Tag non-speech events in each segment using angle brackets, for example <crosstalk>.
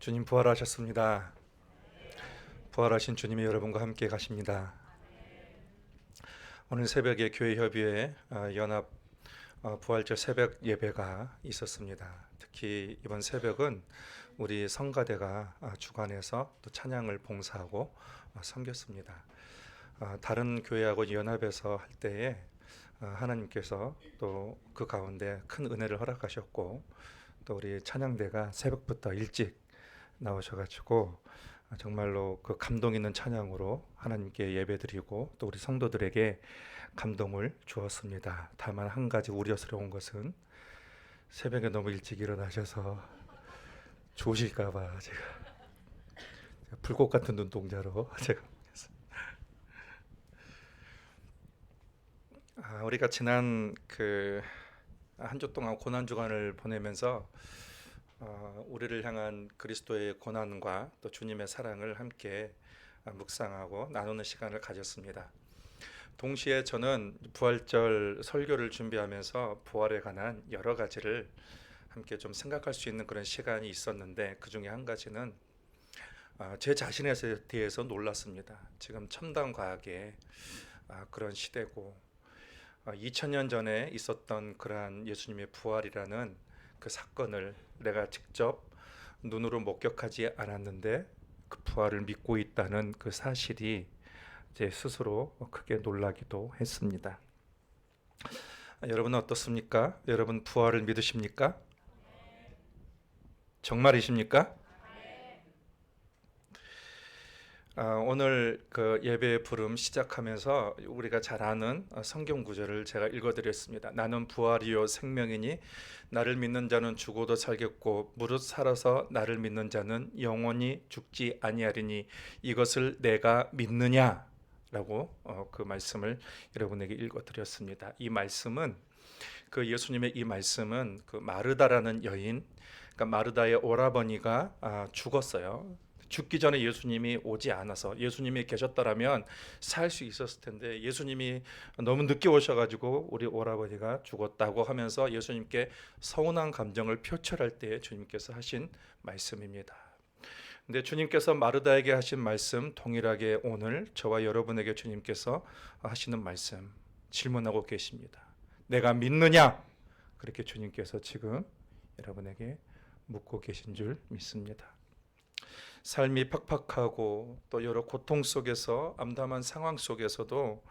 주님 부활하셨습니다. 부활하신 주님이 여러분과 함께 가십니다. 오늘 새벽에 교회 협의회 어, 연합 어, 부활절 새벽 예배가 있었습니다. 특히 이번 새벽은 우리 성가대가 어, 주관해서 또 찬양을 봉사하고 어, 섬겼습니다. 어, 다른 교회하고 연합해서 할 때에 어, 하나님께서 또 그 가운데 큰 은혜를 허락하셨고 또 우리 찬양대가 새벽부터 일찍 나오셔가지고 어, 정말로 그 감동 있는 찬양으로 하나님께 예배드리고 또 우리 성도들에게 감동을 주었습니다. 다만 한 가지 우려스러운 것은 새벽에 너무 일찍 일어나셔서 조실까봐 제가 불꽃 같은 눈동자로 <laughs> 제가. 아, 우리가 지난 그 한 주 동안 고난 주간을 보내면서 어, 우리를 향한 그리스도의 고난과 또 주님의 사랑을 함께 아, 묵상하고 나누는 시간을 가졌습니다. 동시에 저는 부활절 설교를 준비하면서 부활에 관한 여러 가지를 함께 좀 생각할 수 있는 그런 시간이 있었는데 그 중에 한 가지는 아, 제 자신에 대해서 놀랐습니다. 지금 첨단 과학의 아, 그런 시대고 2000년 전에 있었던 그러한 예수님의 부활이라는 그 사건을 내가 직접 눈으로 목격하지 않았는데 그 부활을 믿고 있다는 그 사실이 제 스스로 크게 놀라기도 했습니다. 아, 여러분은 어떻습니까? 여러분 부활을 믿으십니까? 정말이십니까? 아, 오늘 그 예배 부름 시작하면서 우리가 잘 아는 어, 성경 구절을 제가 읽어드렸습니다. 나는 부활이요 생명이니 나를 믿는 자는 죽어도 살겠고 무릇 살아서 나를 믿는 자는 영원히 죽지 아니하리니 이것을 내가 믿느냐라고 어, 그 말씀을 여러분에게 읽어드렸습니다. 이 말씀은 그 예수님의 이 말씀은 그 마르다라는 여인, 그러니까 마르다의 오라버니가 아, 죽었어요. 죽기 전에 예수님이 오지 않아서 예수님이 계셨더라면 살 수 있었을 텐데 예수님이 너무 늦게 오셔가지고 우리 오라버니가 죽었다고 하면서 예수님께 서운한 감정을 표출할 때 주님께서 하신 말씀입니다. 근데 주님께서 마르다에게 하신 말씀 동일하게 오늘 저와 여러분에게 주님께서 하시는 말씀 질문하고 계십니다. 내가 믿느냐? 그렇게 주님께서 지금 여러분에게 묻고 계신 줄 믿습니다. 삶이 팍팍하고 또 여러 고통 속에서 암담한 상황 속에서도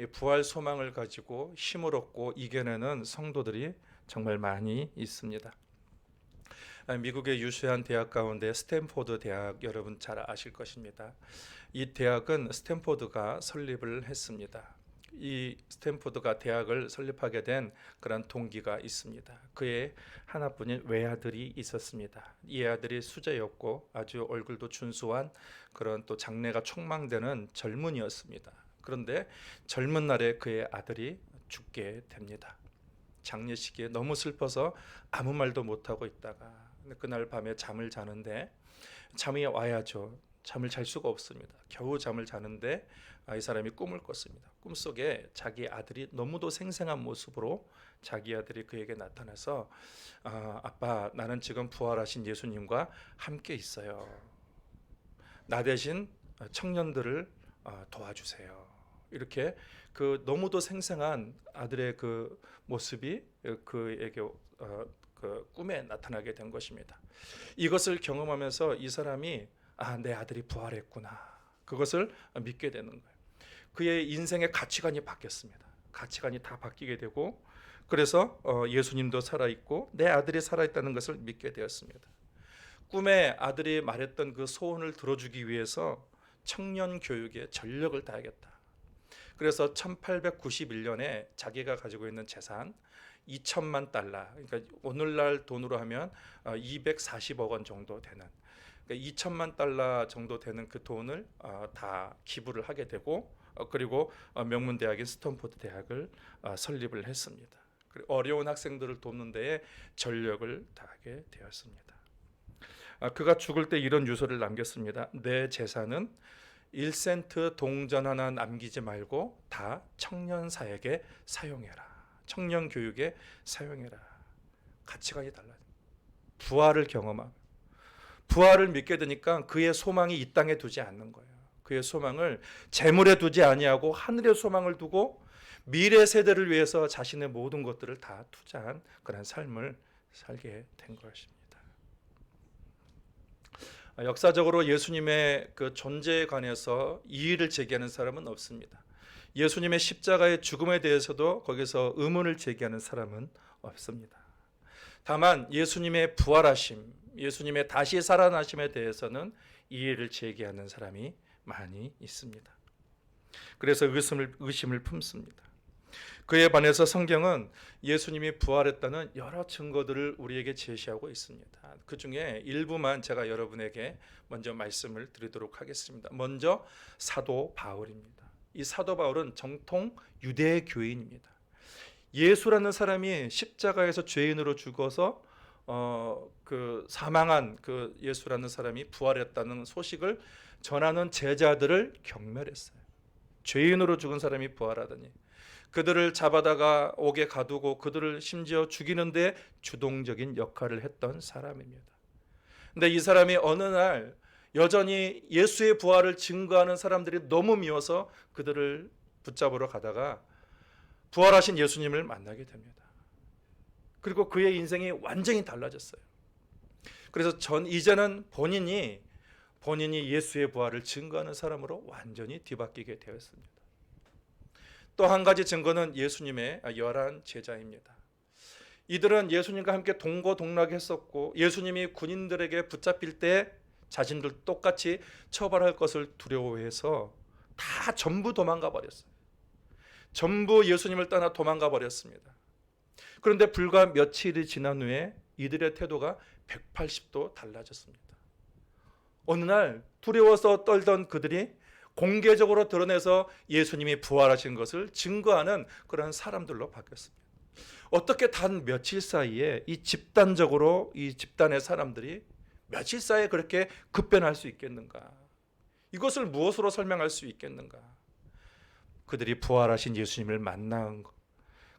이 부활 소망을 가지고 힘을 얻고 이겨내는 성도들이 정말 많이 있습니다. 아, 미국의 유수한 대학 가운데 스탠포드 대학 여러분 잘 아실 것입니다. 이 대학은 스탠포드가 설립을 했습니다. 이 스탠포드가 대학을 설립하게 된 그런 동기가 있습니다. 그의 하나뿐인 외아들이 있었습니다. 이 아들이 수재였고 아주 얼굴도 준수한 그런 또 장래가 촉망되는 젊은이였습니다. 그런데 젊은 날에 그의 아들이 죽게 됩니다. 장례 시기에 너무 슬퍼서 아무 말도 못 하고 있다가 그날 밤에 잠을 자는데 잠이 와야죠. 잠을 잘 수가 없습니다. 겨우 잠을 자는데 이 사람이 꿈을 꿨습니다. 꿈속에 자기 아들이 너무도 생생한 모습으로 자기 아들이 그에게 나타나서 아, 아빠 나는 지금 부활하신 예수님과 함께 있어요. 나 대신 청년들을 어, 도와주세요. 이렇게 그 너무도 생생한 아들의 그 모습이 그에게 어, 그 꿈에 나타나게 된 것입니다. 이것을 경험하면서 이 사람이 아, 내 아들이 부활했구나. 그것을 믿게 되는 거예요. 그의 인생의 가치관이 바뀌었습니다. 가치관이 다 바뀌게 되고 그래서 어, 예수님도 살아 있고 내 아들이 살아 있다는 것을 믿게 되었습니다. 꿈에 아들이 말했던 그 소원을 들어주기 위해서 청년 교육에 전력을 다하겠다. 그래서 1891년에 자기가 가지고 있는 재산 2천만 달러, 그러니까 오늘날 돈으로 하면 240억 원 정도 되는 그러니까 2천만 달러 정도 되는 그 돈을 어, 다 기부를 하게 되고 어, 그리고 어, 명문 대학인 스탠포드 대학을 설립을 했습니다. 어려운 학생들을 돕는 데에 전력을 다하게 되었습니다. 그가 죽을 때 이런 유서를 남겼습니다. 내 재산은 1센트 동전 하나 남기지 말고 다 청년 사에게 사용해라. 청년 교육에 사용해라. 가치관이 달라요. 부활을 경험하고 부활을 믿게 되니까 그의 소망이 이 땅에 두지 않는 거예요. 그의 소망을 재물에 두지 아니하고 하늘의 소망을 두고 미래 세대를 위해서 자신의 모든 것들을 다 투자한 그런 삶을 살게 된 것입니다. 아, 역사적으로 예수님의 그 존재에 관해서 이의를 제기하는 사람은 없습니다. 예수님의 십자가의 죽음에 대해서도 거기서 의문을 제기하는 사람은 없습니다. 다만 예수님의 부활하심, 예수님의 다시 살아나심에 대해서는 이의를 제기하는 사람이 많이 있습니다. 그래서 의심을, 의심을 품습니다. 그에 반해서 성경은 예수님이 부활했다는 여러 증거들을 우리에게 제시하고 있습니다. 그 중에 일부만 제가 여러분에게 먼저 말씀을 드리도록 하겠습니다. 먼저 사도 바울입니다. 이 사도 바울은 정통 유대 교인입니다. 예수라는 사람이 십자가에서 죄인으로 죽어서 어, 그 사망한 그 예수라는 사람이 부활했다는 소식을 전하는 제자들을 경멸했어요. 죄인으로 죽은 사람이 부활하다니. 그들을 잡아다가 옥에 가두고 그들을 심지어 죽이는데 주동적인 역할을 했던 사람입니다. 근데 이 사람이 어느 날 여전히 예수의 부활을 증거하는 사람들이 너무 미워서 그들을 붙잡으러 가다가 부활하신 예수님을 만나게 됩니다. 그리고 그의 인생이 완전히 달라졌어요. 그래서 전 이제는 본인이 본인이 예수의 부활을 증거하는 사람으로 완전히 뒤바뀌게 되었습니다. 또 한 가지 증거는 예수님의 열한 제자입니다. 이들은 예수님과 함께 동거동락했었고 예수님이 군인들에게 붙잡힐 때 자신들 똑같이 처벌할 것을 두려워해서 다 전부 도망가 버렸어요. 전부 예수님을 떠나 도망가 버렸습니다. 그런데 불과 며칠이 지난 후에 이들의 태도가 180도 달라졌습니다. 어느 날 두려워서 떨던 그들이 공개적으로 드러내서 예수님이 부활하신 것을 증거하는 그런 사람들로 바뀌었습니다. 어떻게 단 며칠 사이에 이 집단적으로 이 집단의 사람들이 며칠 사이에 그렇게 급변할 수 있겠는가? 이것을 무엇으로 설명할 수 있겠는가? 그들이 부활하신 예수님을 만난 것.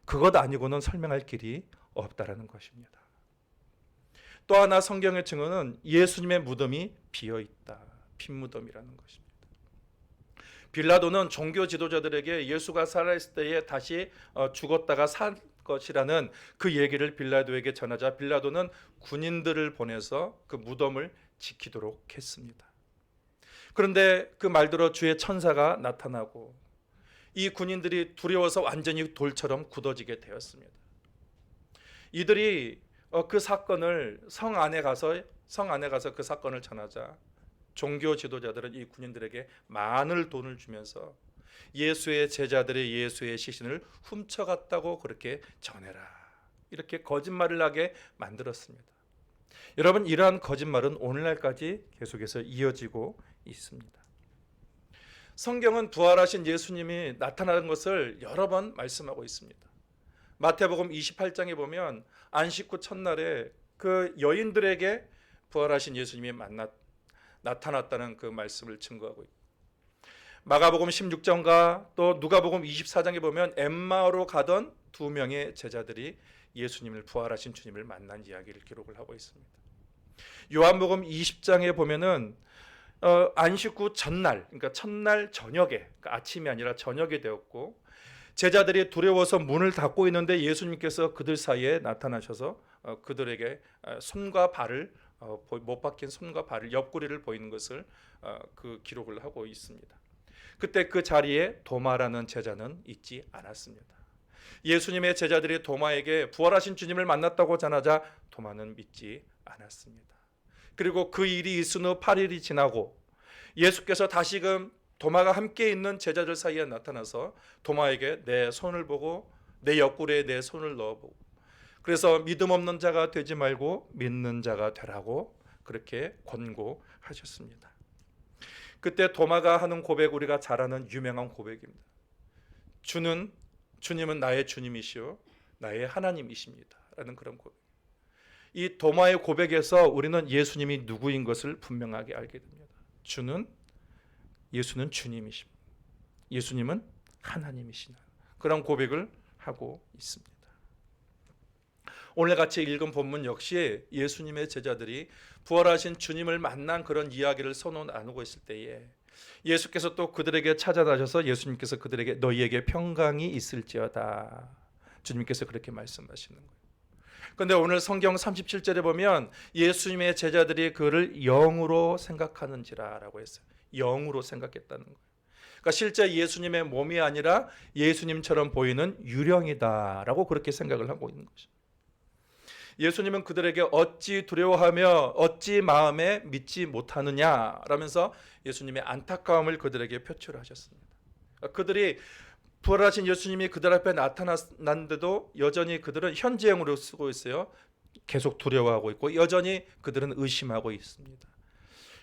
그것 아니고는 설명할 길이 없다라는 것입니다. 또 하나 성경의 증언은 예수님의 무덤이 비어 있다. 빈 무덤이라는 것입니다. 빌라도는 종교 지도자들에게 예수가 살아있을 때에 다시 어, 죽었다가 살 것이라는 그 얘기를 빌라도에게 전하자 빌라도는 군인들을 보내서 그 무덤을 지키도록 했습니다. 그런데 그 말대로 주의 천사가 나타나고 이 군인들이 두려워서 완전히 돌처럼 굳어지게 되었습니다. 이들이 어, 그 사건을 성 안에 가서 성 안에 가서 그 사건을 전하자 종교 지도자들은 이 군인들에게 많은 돈을 주면서 예수의 제자들의 예수의 시신을 훔쳐갔다고 그렇게 전해라. 이렇게 거짓말을 하게 만들었습니다. 여러분 이러한 거짓말은 오늘날까지 계속해서 이어지고 있습니다. 성경은 부활하신 예수님이 나타나는 것을 여러 번 말씀하고 있습니다. 마태복음 28장에 보면 안식 후 첫날에 그 여인들에게 부활하신 예수님이 만났 나타났다는 그 말씀을 증거하고 있고 마가복음 16장과 또 누가복음 24장에 보면 엠마오로 가던 두 명의 제자들이 예수님을 부활하신 주님을 만난 이야기를 기록을 하고 있습니다. 요한복음 20장에 보면은 어, 안식 후 전날, 그러니까 첫날 저녁에, 그러니까 아침이 아니라 저녁이 되었고 제자들이 두려워서 문을 닫고 있는데 예수님께서 그들 사이에 나타나셔서 어, 그들에게 어, 손과 발을 어, 못 박힌 손과 발을 옆구리를 보이는 것을 어, 그 기록을 하고 있습니다. 그때 그 자리에 도마라는 제자는 있지 않았습니다. 예수님의 제자들이 도마에게 부활하신 주님을 만났다고 전하자 도마는 믿지 않았습니다. 그리고 그 일이 있은 후 8일이 지나고 예수께서 다시금 도마가 함께 있는 제자들 사이에 나타나서 도마에게 내 손을 보고 내 옆구리에 내 손을 넣어보고 그래서 믿음 없는 자가 되지 말고 믿는 자가 되라고 그렇게 권고하셨습니다. 그때 도마가 하는 고백 우리가 잘 아는 유명한 고백입니다. 주는 주님은 나의 주님이시요 나의 하나님이십니다 라는 그런 고백. 이 도마의 고백에서 우리는 예수님이 누구인 것을 분명하게 알게 됩니다. 주는 예수는 주님이십니다. 예수님은 하나님이시다. 그런 고백을 하고 있습니다. 오늘 같이 읽은 본문 역시 예수님의 제자들이 부활하신 주님을 만난 그런 이야기를 서로 나누고 있을 때에 예수께서 또 그들에게 찾아다셔서 예수님께서 그들에게 너희에게 평강이 있을지어다. 주님께서 그렇게 말씀하시는 거예요. 근데 오늘 성경 37절에 보면 예수님의 제자들이 그를 영으로 생각하는지라라고 했어요. 영으로 생각했다는 거예요. 그러니까 실제 예수님의 몸이 아니라 예수님처럼 보이는 유령이다라고 그렇게 생각을 하고 있는 거죠. 예수님은 그들에게 어찌 두려워하며 어찌 마음에 믿지 못하느냐라면서 예수님의 안타까움을 그들에게 표출하셨습니다. 그러니까 그들이 부활하신 예수님이 그들 앞에 나타났는데도 여전히 그들은 현재형으로 쓰고 있어요. 계속 두려워하고 있고 여전히 그들은 의심하고 있습니다.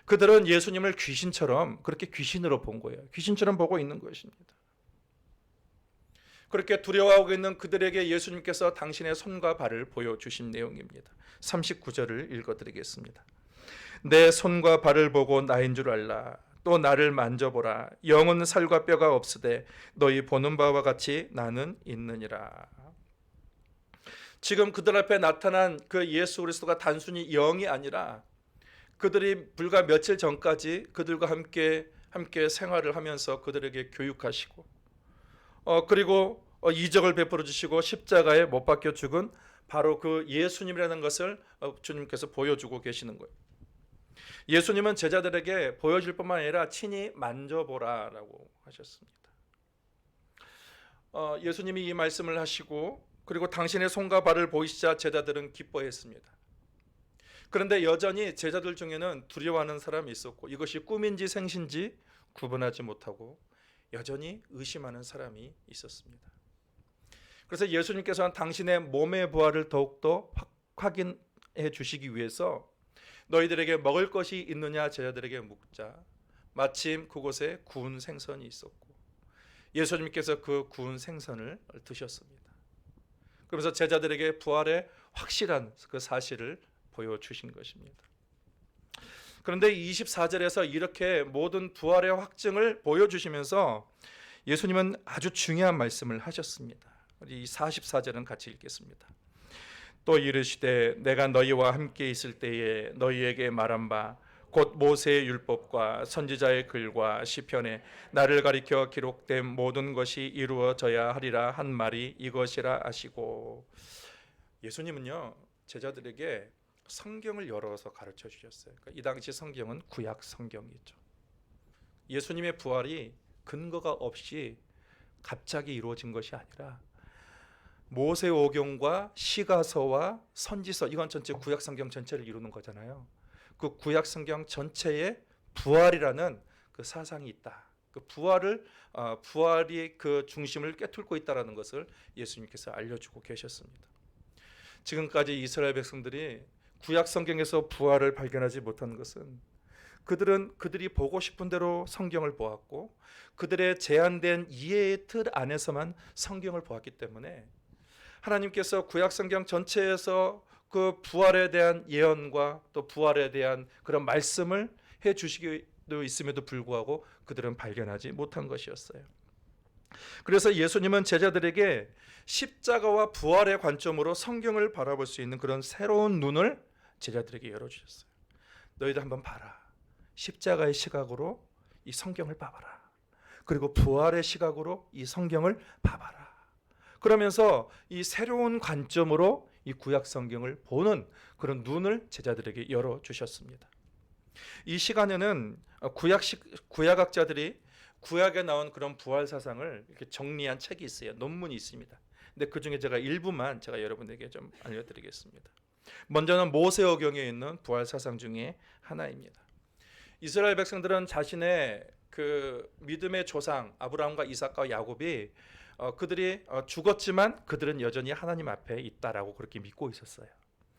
그들은 예수님을 귀신처럼 그렇게 귀신으로 본 거예요. 귀신처럼 보고 있는 것입니다. 그렇게 두려워하고 있는 그들에게 예수님께서 당신의 손과 발을 보여주신 내용입니다. 39절을 읽어드리겠습니다. 내 손과 발을 보고 나인 줄 알라. 또 나를 만져보라. 영은 살과 뼈가 없으되 너희 보는 바와 같이 나는 있느니라. 지금 그들 앞에 나타난 그 예수 그리스도가 단순히 영이 아니라 그들이 불과 며칠 전까지 그들과 함께 함께 생활을 하면서 그들에게 교육하시고 어 그리고 어, 이적을 베풀어 주시고 십자가에 못 박혀 죽은 바로 그 예수님이라는 것을 어, 주님께서 보여주고 계시는 거예요. 예수님은 제자들에게 보여줄 뿐만 아니라 친히 만져보라라고 하셨습니다. 어, 예수님이 이 말씀을 하시고 그리고 당신의 손과 발을 보이시자 제자들은 기뻐했습니다. 그런데 여전히 제자들 중에는 두려워하는 사람이 있었고 이것이 꿈인지 생신지 구분하지 못하고 여전히 의심하는 사람이 있었습니다. 그래서 예수님께서는 당신의 몸의 부활을 더욱더 확인해 주시기 위해서 너희들에게 먹을 것이 있느냐 제자들에게 묻자 마침 그곳에 구운 생선이 있었고 예수님께서 그 구운 생선을 드셨습니다. 그러면서 제자들에게 부활의 확실한 그 사실을 보여주신 것입니다. 그런데 24절에서 이렇게 모든 부활의 확증을 보여주시면서 예수님은 아주 중요한 말씀을 하셨습니다. 우리 44절은 같이 읽겠습니다. 또 이르시되 내가 너희와 함께 있을 때에 너희에게 말한 바 곧 모세의 율법과 선지자의 글과 시편에 나를 가리켜 기록된 모든 것이 이루어져야 하리라 한 말이 이것이라 아시고 예수님은요 제자들에게 성경을 열어서 가르쳐 주셨어요. 그러니까 이 당시 성경은 구약 성경이죠. 예수님의 부활이 근거가 없이 갑자기 이루어진 것이 아니라 모세오경과 시가서와 선지서 이건 전체 구약 성경 전체를 이루는 거잖아요. 그 구약 성경 전체에 부활이라는 그 사상이 있다. 그 부활을 어, 부활이 그 중심을 꿰뚫고 있다라는 것을 예수님께서 알려주고 계셨습니다. 지금까지 이스라엘 백성들이 구약 성경에서 부활을 발견하지 못한 것은 그들은 그들이 보고 싶은 대로 성경을 보았고 그들의 제한된 이해의 틀 안에서만 성경을 보았기 때문에 하나님께서 구약 성경 전체에서 그 부활에 대한 예언과 또 부활에 대한 그런 말씀을 해 주시기도 있음에도 불구하고 그들은 발견하지 못한 것이었어요. 그래서 예수님은 제자들에게 십자가와 부활의 관점으로 성경을 바라볼 수 있는 그런 새로운 눈을 제자들에게 열어 주셨어요. 너희들 한번 봐라. 십자가의 시각으로 이 성경을 봐봐라. 그리고 부활의 시각으로 이 성경을 봐봐라. 그러면서 이 새로운 관점으로 이 구약 성경을 보는 그런 눈을 제자들에게 열어 주셨습니다. 이 시간에는 구약 구약학자들이 구약에 나온 그런 부활 사상을 이렇게 정리한 책이 있어요. 논문이 있습니다. 근데 그 중에 제가 일부만 제가 여러분에게 좀 알려드리겠습니다. 먼저는 모세어경에 있는 부활 사상 중에 하나입니다. 이스라엘 백성들은 자신의 그 믿음의 조상 아브라함과 이삭과 야곱이 어, 그들이 어, 죽었지만 그들은 여전히 하나님 앞에 있다라고 그렇게 믿고 있었어요.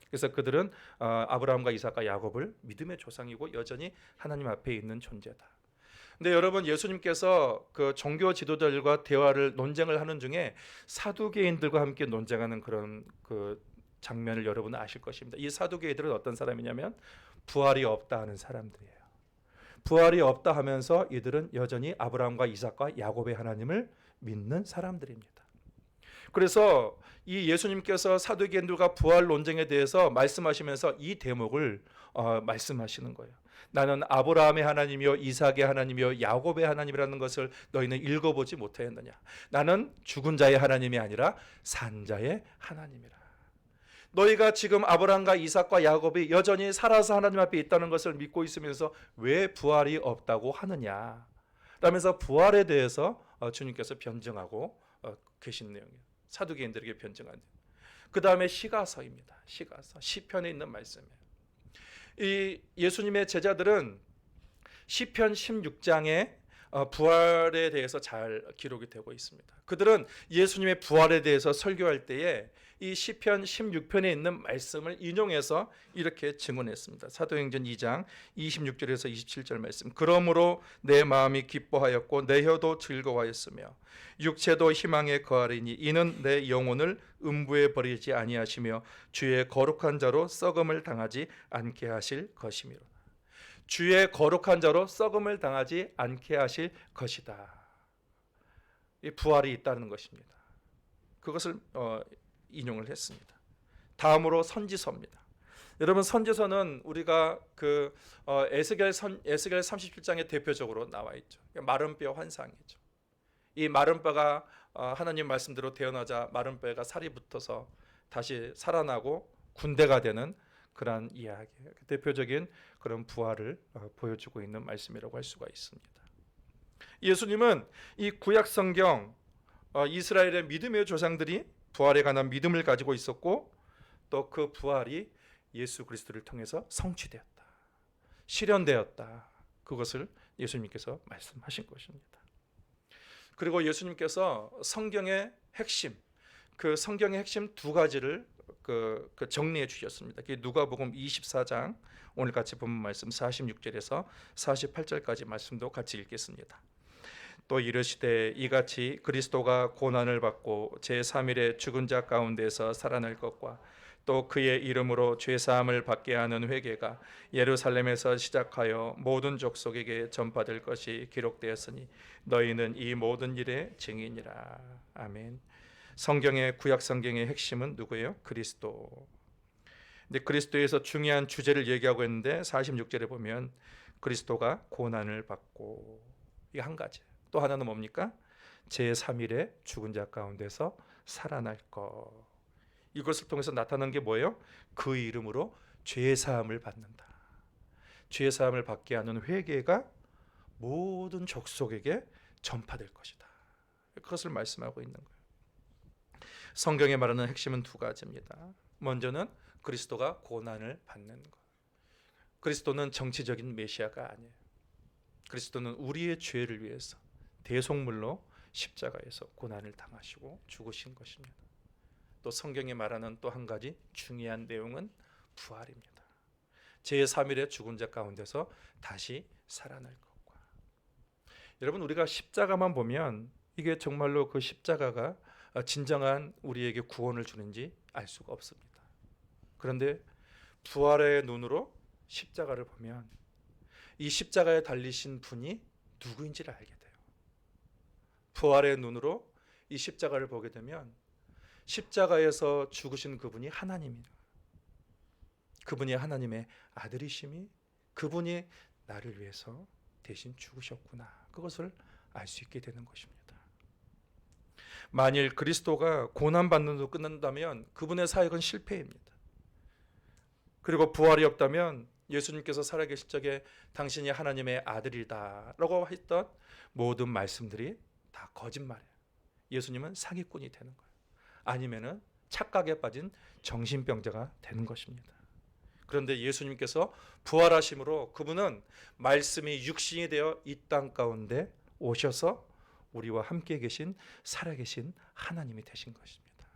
그래서 그들은 어, 아브라함과 이삭과 야곱을 믿음의 조상이고 여전히 하나님 앞에 있는 존재다. 근데 여러분 예수님께서 그 종교 지도자들과 대화를 논쟁을 하는 중에 사두개인들과 함께 논쟁하는 그런 그 장면을 여러분은 아실 것입니다. 이 사두개인들은 어떤 사람이냐면 부활이 없다 하는 사람들이에요. 부활이 없다 하면서 이들은 여전히 아브라함과 이삭과 야곱의 하나님을 믿는 사람들입니다. 그래서 이 예수님께서 사도계인들과 부활 논쟁에 대해서 말씀하시면서 이 대목을 어, 말씀하시는 거예요. 나는 아브라함의 하나님이요 이삭의 하나님이요 야곱의 하나님이라는 것을 너희는 읽어보지 못하였느냐? 나는 죽은 자의 하나님이 아니라 산 자의 하나님이라. 너희가 지금 아브라함과 이삭과 야곱이 여전히 살아서 하나님 앞에 있다는 것을 믿고 있으면서 왜 부활이 없다고 하느냐? 라면서 부활에 대해서 어, 주님께서 변증하고 어, 계신 내용이에요. 사두개인들에게 변증한. 그 다음에 시가서입니다. 시가서 시편에 있는 말씀이에요. 이 예수님의 제자들은 시편 16장에 어, 부활에 대해서 잘 기록이 되고 있습니다. 그들은 예수님의 부활에 대해서 설교할 때에 이 시편 16편에 있는 말씀을 인용해서 이렇게 증언했습니다. 사도행전 2장 26절에서 27절 말씀. 그러므로 내 마음이 기뻐하였고 내 혀도 즐거워하였으며 육체도 희망에 거하리니 이는 내 영혼을 음부에 버리지 아니하시며 주의 거룩한 자로 썩음을 당하지 않게 하실 것이미로. 주의 거룩한 자로 썩음을 당하지 않게 하실 것이다. 이 부활이 있다는 것입니다. 그것을 어, 인용을 했습니다. 다음으로 선지서입니다. 여러분 선지서는 우리가 그 어, 에스겔 선 에스겔 37장에 대표적으로 나와 있죠. 마른 뼈 환상이죠. 이 마른 뼈가 어, 하나님 말씀대로 태어나자 마른 뼈가 살이 붙어서 다시 살아나고 군대가 되는 그러한 이야기, 대표적인 그런 부활을 어, 보여주고 있는 말씀이라고 할 수가 있습니다. 예수님은 이 구약 성경 어, 이스라엘의 믿음의 조상들이 부활에 관한 믿음을 가지고 있었고 또 그 부활이 예수 그리스도를 통해서 성취되었다. 실현되었다. 그것을 예수님께서 말씀하신 것입니다. 그리고 예수님께서 성경의 핵심 그 성경의 핵심 두 가지를 그, 그 정리해 주셨습니다. 그게 누가복음 24장 오늘 같이 본 말씀 46절에서 48절까지 말씀도 같이 읽겠습니다. 또 이르시되 이같이 그리스도가 고난을 받고 제 3일에 죽은 자 가운데서 살아날 것과 또 그의 이름으로 죄 사함을 받게 하는 회개가 예루살렘에서 시작하여 모든 족속에게 전파될 것이 기록되었으니 너희는 이 모든 일의 증인이라. 아멘. 성경의 구약 성경의 핵심은 누구예요? 그리스도. 근데 그리스도에서 중요한 주제를 얘기하고 있는데 46절에 보면 그리스도가 고난을 받고 이한 가지. 또 하나는 뭡니까? 제 3일에 죽은 자 가운데서 살아날 것. 이것을 통해서 나타난 게 뭐예요? 그 이름으로 죄 사함을 받는다. 죄 사함을 받게 하는 회개가 모든 족속에게 전파될 것이다. 그것을 말씀하고 있는 거예요. 성경에 말하는 핵심은 두 가지입니다. 먼저는 그리스도가 고난을 받는 것. 그리스도는 정치적인 메시아가 아니에요. 그리스도는 우리의 죄를 위해서 대속물로 십자가에서 고난을 당하시고 죽으신 것입니다. 또 성경에 말하는 또 한 가지 중요한 내용은 부활입니다. 제3일에 죽은 자 가운데서 다시 살아날 것과. 여러분 우리가 십자가만 보면 이게 정말로 그 십자가가 진정한 우리에게 구원을 주는지 알 수가 없습니다. 그런데 부활의 눈으로 십자가를 보면 이 십자가에 달리신 분이 누구인지를 알게 돼요. 부활의 눈으로 이 십자가를 보게 되면 십자가에서 죽으신 그분이 하나님이라. 그분이 하나님의 아들이심이 그분이 나를 위해서 대신 죽으셨구나. 그것을 알 수 있게 되는 것입니다. 만일 그리스도가 고난 받는 데 끝난다면 그분의 사역은 실패입니다. 그리고 부활이 없다면 예수님께서 살아계실 적에 당신이 하나님의 아들이다 라고 했던 모든 말씀들이 다 거짓말이에요. 예수님은 사기꾼이 되는 거예요. 아니면은 착각에 빠진 정신병자가 되는 것입니다. 그런데 예수님께서 부활하심으로 그분은 말씀이 육신이 되어 이 땅 가운데 오셔서 우리와 함께 계신 살아계신 하나님이 되신 것입니다.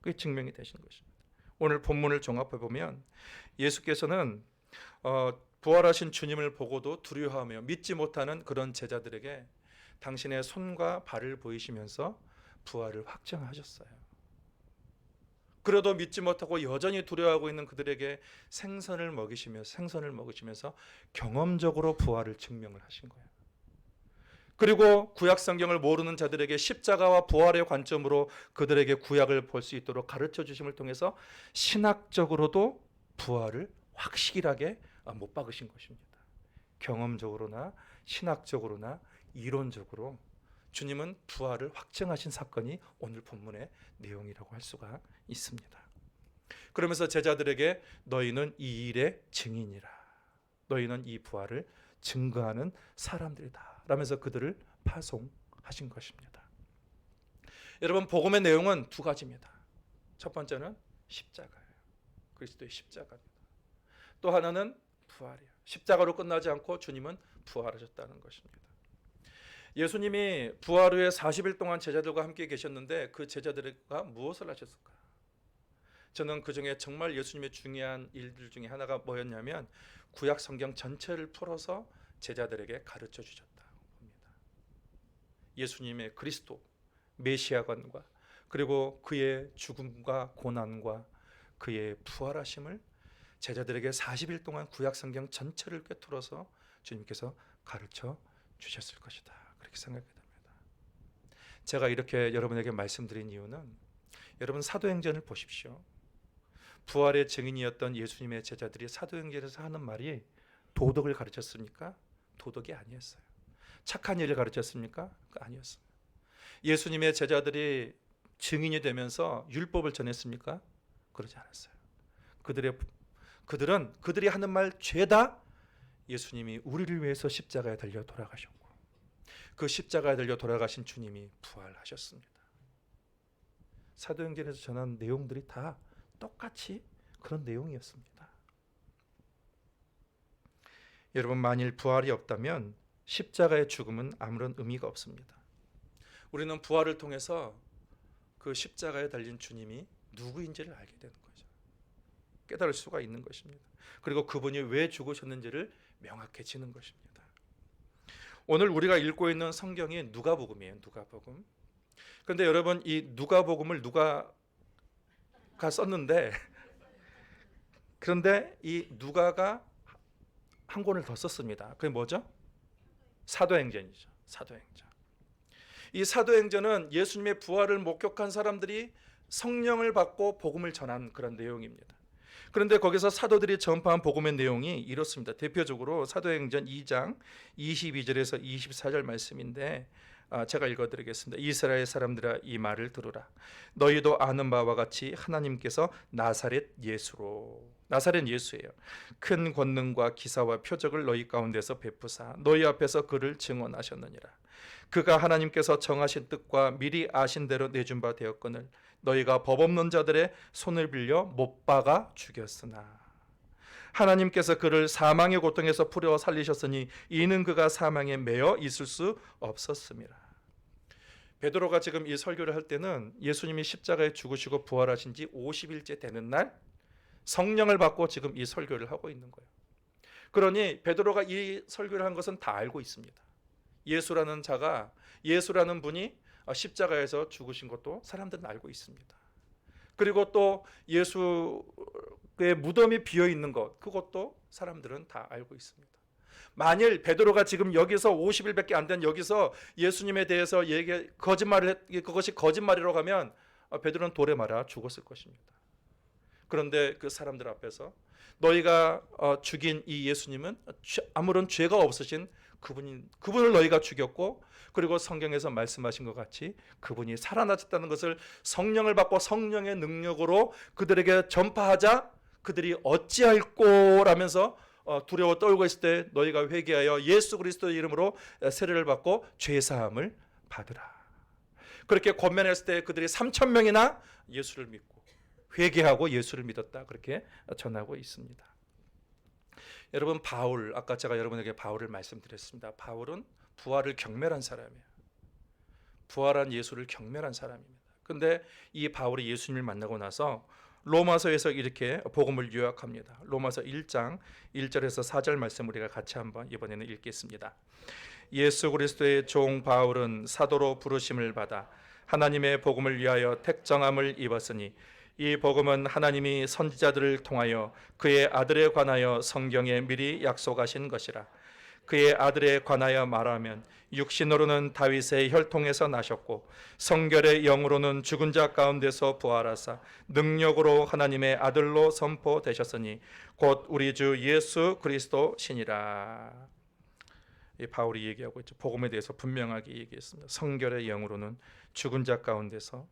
그게 증명이 되신 것입니다. 오늘 본문을 종합해 보면 예수께서는 어, 부활하신 주님을 보고도 두려워하며 믿지 못하는 그런 제자들에게 당신의 손과 발을 보이시면서 부활을 확정하셨어요. 그래도 믿지 못하고 여전히 두려워하고 있는 그들에게 생선을 먹이시며 생선을 먹으시면서 경험적으로 부활을 증명을 하신 거예요. 그리고 구약 성경을 모르는 자들에게 십자가와 부활의 관점으로 그들에게 구약을 볼 수 있도록 가르쳐 주심을 통해서 신학적으로도 부활을 확실하게 아, 못 박으신 것입니다. 경험적으로나 신학적으로나 이론적으로 주님은 부활을 확증하신 사건이 오늘 본문의 내용이라고 할 수가 있습니다. 그러면서 제자들에게 너희는 이 일의 증인이라. 너희는 이 부활을 증거하는 사람들이다. 라면서 그들을 파송하신 것입니다. 여러분 복음의 내용은 두 가지입니다. 첫 번째는 십자가예요. 그리스도의 십자가입니다. 또 하나는 부활이에요. 십자가로 끝나지 않고 주님은 부활하셨다는 것입니다. 예수님이 부활 후에 40일 동안 제자들과 함께 계셨는데 그 제자들과 무엇을 하셨을까? 저는 그 중에 정말 예수님의 중요한 일들 중에 하나가 뭐였냐면 구약 성경 전체를 풀어서 제자들에게 가르쳐 주셨다 봅니다. 예수님의 그리스도 메시아관과 그리고 그의 죽음과 고난과 그의 부활하심을 제자들에게 40일 동안 구약 성경 전체를 꿰뚫어서 주님께서 가르쳐 주셨을 것이다. 그렇게 생각이 됩니다. 제가 이렇게 여러분에게 말씀드린 이유는 여러분 사도행전을 보십시오. 부활의 증인이었던 예수님의 제자들이 사도행전에서 하는 말이 도덕을 가르쳤습니까? 도덕이 아니었어요. 착한 일을 가르쳤습니까? 아니었어요. 예수님의 제자들이 증인이 되면서 율법을 전했습니까? 그러지 않았어요. 그들의 그들은 그들이 하는 말 죄다 예수님이 우리를 위해서 십자가에 달려 돌아가셨고 그 십자가에 달려 돌아가신 주님이 부활하셨습니다. 사도행전에서 전한 내용들이 다 똑같이 그런 내용이었습니다. 여러분 만일 부활이 없다면 십자가의 죽음은 아무런 의미가 없습니다. 우리는 부활을 통해서 그 십자가에 달린 주님이 누구인지를 알게 되는 거죠. 깨달을 수가 있는 것입니다. 그리고 그분이 왜 죽으셨는지를 명확해지는 것입니다. 오늘 우리가 읽고 있는 성경이 누가복음이에요. 누가복음. 그런데 여러분 이 누가복음을 누가가 썼는데 그런데 이 누가가 한 권을 더 썼습니다. 그게 뭐죠? 사도행전이죠. 사도행전. 이 사도행전은 예수님의 부활을 목격한 사람들이 성령을 받고 복음을 전한 그런 내용입니다. 그런데 거기서 사도들이 전파한 복음의 내용이 이렇습니다. 대표적으로 사도행전 2장 22절에서 24절 말씀인데 아, 제가 읽어드리겠습니다. 이스라엘 사람들아 이 말을 들으라. 너희도 아는 바와 같이 하나님께서 나사렛 예수로 나사렛 예수예요. 큰 권능과 기사와 표적을 너희 가운데서 베푸사 너희 앞에서 그를 증언하셨느니라. 그가 하나님께서 정하신 뜻과 미리 아신 대로 내준 바 되었거늘 너희가 법 없는 자들의 손을 빌려 못 박아 죽였으나 하나님께서 그를 사망의 고통에서 풀어 살리셨으니 이는 그가 사망에 매여 있을 수 없었습니다. 베드로가 지금 이 설교를 할 때는 예수님이 십자가에 죽으시고 부활하신 지 50일째 되는 날 성령을 받고 지금 이 설교를 하고 있는 거예요. 그러니 베드로가 이 설교를 한 것은 다 알고 있습니다. 예수라는 자가 예수라는 분이 십자가에서 죽으신 것도 사람들은 알고 있습니다. 그리고 또 예수의 무덤이 비어 있는 것 그것도 사람들은 다 알고 있습니다. 만일 베드로가 지금 여기서 50일밖에 안 된 여기서 예수님에 대해서 얘기 거짓말을 했, 그것이 거짓말이라고 하면 베드로는 돌에 말아 죽었을 것입니다. 그런데 그 사람들 앞에서 너희가 어, 죽인 이 예수님은 아무런 죄가 없으신 그분이 그분을 너희가 죽였고 그리고 성경에서 말씀하신 것 같이 그분이 살아나셨다는 것을 성령을 받고 성령의 능력으로 그들에게 전파하자 그들이 어찌할꼬라면서 어, 두려워 떨고 있을 때 너희가 회개하여 예수 그리스도의 이름으로 세례를 받고 죄 사함을 받으라. 그렇게 권면했을 때 그들이 3천 명이나 예수를 믿고 회개하고 예수를 믿었다. 그렇게 전하고 있습니다. 여러분 바울 아까 제가 여러분에게 바울을 말씀드렸습니다. 바울은 부활을 경멸한 사람이에요. 부활한 예수를 경멸한 사람입니다. 근데 이 바울이 예수님을 만나고 나서 로마서에서 이렇게 복음을 요약합니다. 로마서 1장 1절에서 4절 말씀 우리가 같이 한번 이번에는 읽겠습니다. 예수 그리스도의 종 바울은 사도로 부르심을 받아 하나님의 복음을 위하여 택정함을 입었으니 이 복음은 하나님이 선지자들을 통하여 그의 아들에 관하여 성경에 미리 약속하신 것이라. 그의 아들에 관하여 말하면 육신으로는 다윗의 혈통에서 나셨고 성결의 영으로는 죽은 자 가운데서 부활하사 능력으로 하나님의 아들로 선포되셨으니 곧 우리 주 예수 그리스도 신이라. 이 바울이 얘기하고 있죠. 복음에 대해서 분명하게 얘기했습니다. 성결의 영으로는 죽은 자 가운데서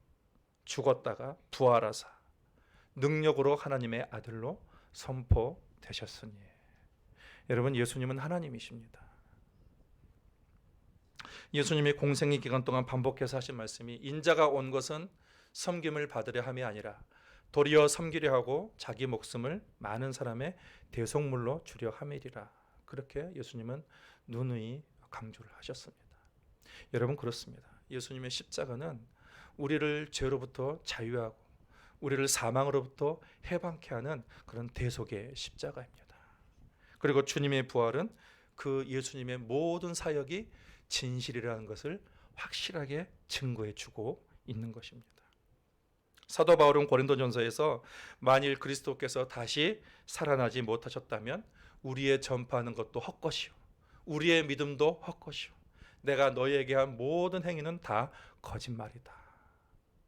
죽었다가 부활하사 능력으로 하나님의 아들로 선포되셨으니 여러분 예수님은 하나님이십니다. 예수님이 공생의 기간 동안 반복해서 하신 말씀이 인자가 온 것은 섬김을 받으려 함이 아니라 도리어 섬기려 하고 자기 목숨을 많은 사람의 대속물로 주려 함이리라. 그렇게 예수님은 누누이 강조를 하셨습니다. 여러분 그렇습니다. 예수님의 십자가는 우리를 죄로부터 자유하고 우리를 사망으로부터 해방케 하는 그런 대속의 십자가입니다. 그리고 주님의 부활은 그 예수님의 모든 사역이 진실이라는 것을 확실하게 증거해 주고 있는 것입니다. 사도 바울은 고린도전서에서 만일 그리스도께서 다시 살아나지 못하셨다면 우리의 전파하는 것도 헛것이요 우리의 믿음도 헛것이요 내가 너희에게 한 모든 행위는 다 거짓말이다.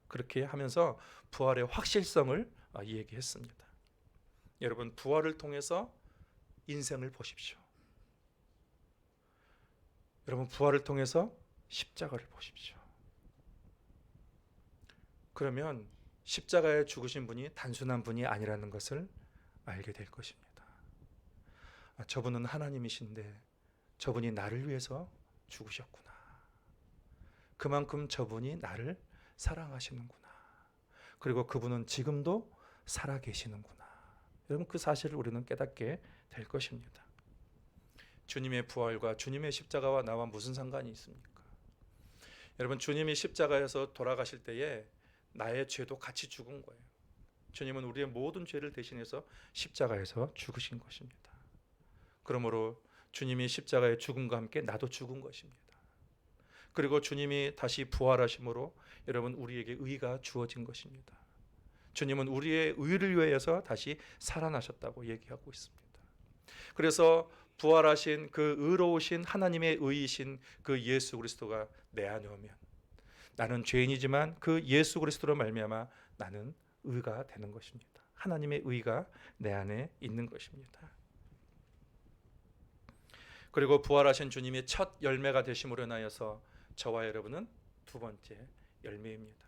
그렇게 하면서 부활의 확실성을 아, 얘기했습니다. 여러분 부활을 통해서 인생을 보십시오. 여러분 부활을 통해서 십자가를 보십시오. 그러면 십자가에 죽으신 분이 단순한 분이 아니라는 것을 알게 될 것입니다. 아, 저분은 하나님이신데 저분이 나를 위해서 죽으셨구나. 그만큼 저분이 나를 사랑하시는구나. 그리고 그분은 지금도 살아 계시는구나. 여러분 그 사실을 우리는 깨닫게 될 것입니다. 주님의 부활과 주님의 십자가와 나와 무슨 상관이 있습니까? 여러분 주님이 십자가에서 돌아가실 때에 나의 죄도 같이 죽은 거예요. 주님은 우리의 모든 죄를 대신해서 십자가에서 죽으신 것입니다. 그러므로 주님이 십자가의 죽음과 함께 나도 죽은 것입니다. 그리고 주님이 다시 부활하심으로 여러분 우리에게 의가 주어진 것입니다. 주님은 우리의 의를 위해서 다시 살아나셨다고 얘기하고 있습니다. 그래서 부활하신 그 의로우신 하나님의 의이신 그 예수 그리스도가 내 안에 오면 나는 죄인이지만 그 예수 그리스도로 말미암아 나는 의가 되는 것입니다. 하나님의 의가 내 안에 있는 것입니다. 그리고 부활하신 주님이 첫 열매가 되심으로 인하여서 저와 여러분은 두 번째 열매입니다.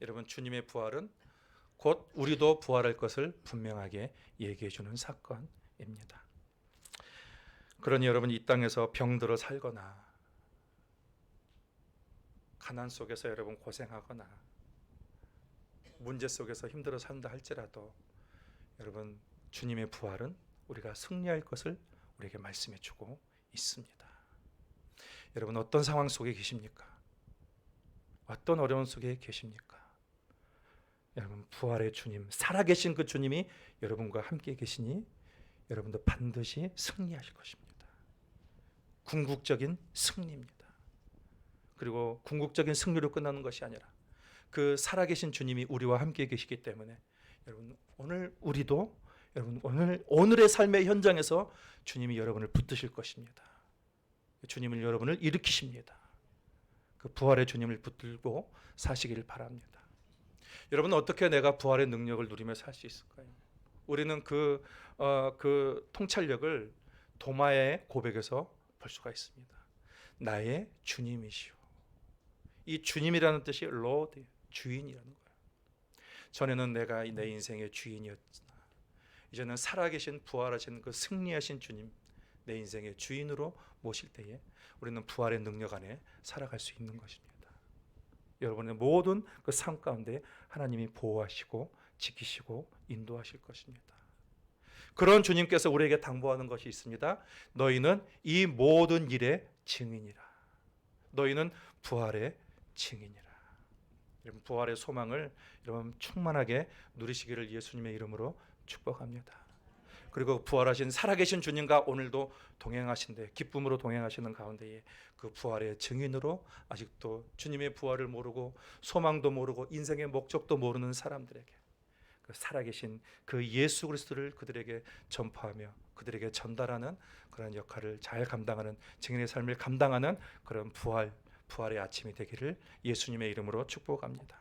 여러분 주님의 부활은 곧 우리도 부활할 것을 분명하게 얘기해 주는 사건 입니다. 그러니 여러분 이 땅에서 병들어 살거나 가난 속에서 여러분 고생하거나 문제 속에서 힘들어 산다 할지라도 여러분 주님의 부활은 우리가 승리할 것을 우리에게 말씀해 주고 있습니다. 여러분 어떤 상황 속에 계십니까? 어떤 어려운 속에 계십니까? 여러분 부활의 주님, 살아계신 그 주님이 여러분과 함께 계시니 여러분도 반드시 승리하실 것입니다. 궁극적인 승리입니다. 그리고 궁극적인 승리로 끝나는 것이 아니라 그 살아계신 주님이 우리와 함께 계시기 때문에 여러분 오늘 우리도 여러분 오늘 오늘의 삶의 현장에서 주님이 여러분을 붙드실 것입니다. 주님을 여러분을 일으키십니다. 그 부활의 주님을 붙들고 사시기를 바랍니다. 여러분 어떻게 내가 부활의 능력을 누리며 살 수 있을까요? 우리는 그, 어, 그 통찰력을 도마의 고백에서 볼 수가 있습니다. 나의 주님이시오. 이 주님이라는 뜻이 로드, 주인이라는 거예요. 전에는 내가 내 인생의 주인이었으나 이제는 살아계신 부활하신 그 승리하신 주님 내 인생의 주인으로 모실 때에 우리는 부활의 능력 안에 살아갈 수 있는 것입니다. 여러분의 모든 그 삶 가운데 하나님이 보호하시고 지키시고 인도하실 것입니다. 그런 주님께서 우리에게 당부하는 것이 있습니다. 너희는 이 모든 일의 증인이라. 너희는 부활의 증인이라. 여러분 부활의 소망을 여러분 충만하게 누리시기를 예수님의 이름으로 축복합니다. 그리고 부활하신 살아계신 주님과 오늘도 동행하신데 기쁨으로 동행하시는 가운데에 그 부활의 증인으로 아직도 주님의 부활을 모르고 소망도 모르고 인생의 목적도 모르는 사람들에게 그 살아계신 그 예수 그리스도를 그들에게 전파하며 그들에게 전달하는 그런 역할을 잘 감당하는 증인의 삶을 감당하는 그런 부활 부활의 아침이 되기를 예수님의 이름으로 축복합니다.